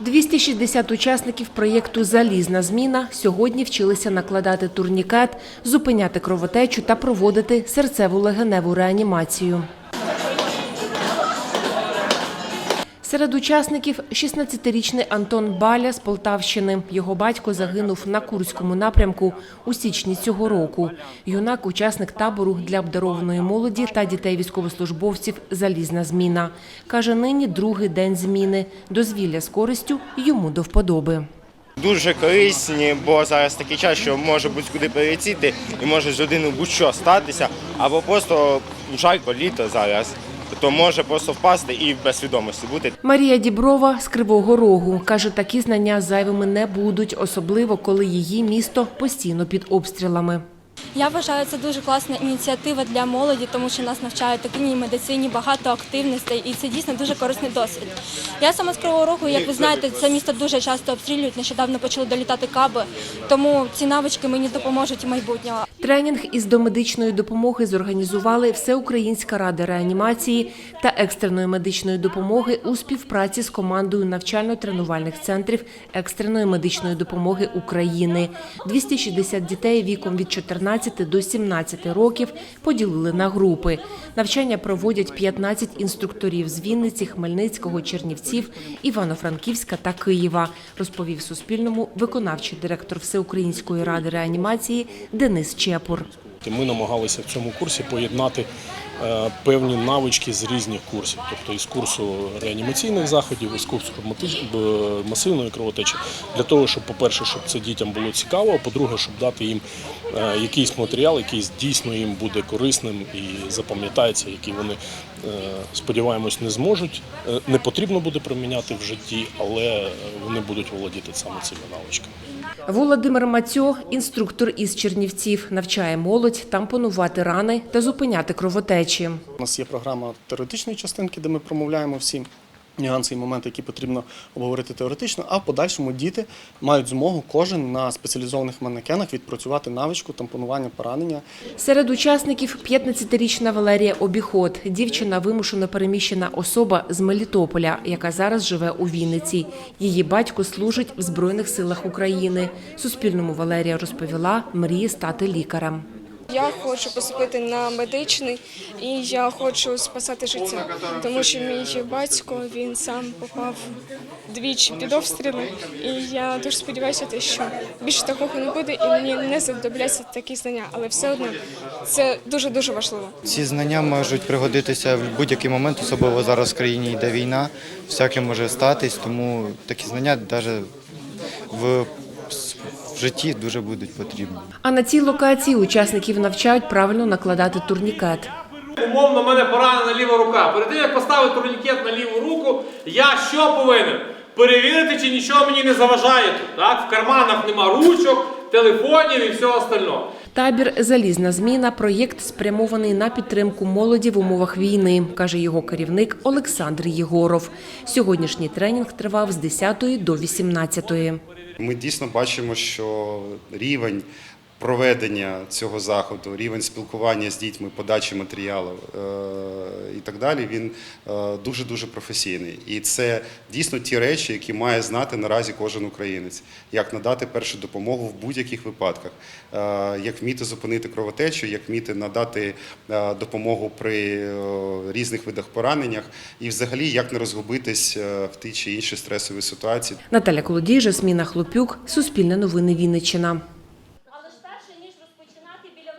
260 учасників проєкту Залізна зміна сьогодні вчилися накладати турнікет, зупиняти кровотечу та проводити серцеву легеневу реанімацію. Серед учасників 16-річний Антон Баля з Полтавщини. Його батько загинув на Курському напрямку у січні цього року. Юнак – учасник табору для обдарованої молоді та дітей військовослужбовців «Залізна зміна». Каже, нині другий день зміни. Дозвілля з користю йому до вподоби. Дуже корисні, бо зараз такий час, що може будь-куди перелетіти і може з людиною будь-що статися, або просто жарко літо зараз, то може просто впасти і без свідомості бути. Марія Діброва з Кривого Рогу каже, такі знання зайвими не будуть, особливо коли її місто постійно під обстрілами. Я вважаю, це дуже класна ініціатива для молоді, тому що нас навчають такій медицині багато активностей, і це дійсно дуже корисний досвід. Я сама з Кривого Рогу, як ви знаєте, це місто дуже часто обстрілюють. Нещодавно почали долітати каби, тому ці навички мені допоможуть у майбутнього. Тренінг із домедичної допомоги зорганізували Всеукраїнська рада реанімації та екстреної медичної допомоги у співпраці з командою навчально-тренувальних центрів екстреної медичної допомоги України. 260 дітей віком від 14 до 17 років поділили на групи. Навчання проводять 15 інструкторів з Вінниці, Хмельницького, Чернівців, Івано-Франківська та Києва, розповів Суспільному виконавчий директор Всеукраїнської ради реанімації Денис Чепур. Ми намагалися в цьому курсі поєднати е, певні навички з різних курсів, тобто із курсу реанімаційних заходів, із курсу масивної кровотечі, для того, щоб, по-перше, щоб це дітям було цікаво, а по-друге, щоб дати їм е, якийсь матеріал, який дійсно їм буде корисним і запам'ятається, який вони, е, сподіваємось, не зможуть. Не потрібно буде приміняти в житті, але вони будуть володіти саме цими навичками. Володимир Мацьо, інструктор із Чернівців, навчає молодь тампонувати рани та зупиняти кровотечі. У нас є програма теоретичної частинки, де ми промовляємо всі нюанси і моменти, які потрібно обговорити теоретично. А в подальшому діти мають змогу кожен на спеціалізованих манекенах відпрацювати навичку тампонування поранення. Серед учасників 15-річна Валерія Обіход, дівчина вимушено переміщена особа з Мелітополя, яка зараз живе у Вінниці. Її батько служить в Збройних силах України. Суспільному Валерія розповіла, мріє стати лікарем. Я хочу поступити на медичний і я хочу спасати життя, тому що мій батько він сам попав двічі під обстріли, і я дуже сподіваюся, що більше такого не буде, і мені не знадобляться такі знання, але все одно це дуже дуже важливо. Ці знання можуть пригодитися в будь-який момент, особливо зараз в країні йде війна, всяке може статись, тому такі знання навіть в, в житті дуже будуть потрібні. А на цій локації учасників навчають правильно накладати турнікет. Умовно, в мене поранена ліва рука. Перед тим, як поставити турнікет на ліву руку, я що повинен? Перевірити, чи нічого мені не заважає тут. Так? В карманах нема ручок, телефонів і всього остального. Табір Залізна зміна проєкт спрямований на підтримку молоді в умовах війни, каже його керівник Олександр Єгоров. Сьогоднішній тренінг тривав з 10 до 18. Ми дійсно бачимо, що рівень проведення цього заходу, рівень спілкування з дітьми, подачі матеріалів е, і так далі, він дуже дуже професійний. І це дійсно ті речі, які має знати наразі кожен українець, як надати першу допомогу в будь-яких випадках, е, як вміти зупинити кровотечу, як вміти надати е, допомогу при різних видах пораненнях, і взагалі як не розгубитись в тій чи іншій стресовій ситуації. Наталя Колодій, Жасміна Хлопюк, Суспільне новини Вінниччина.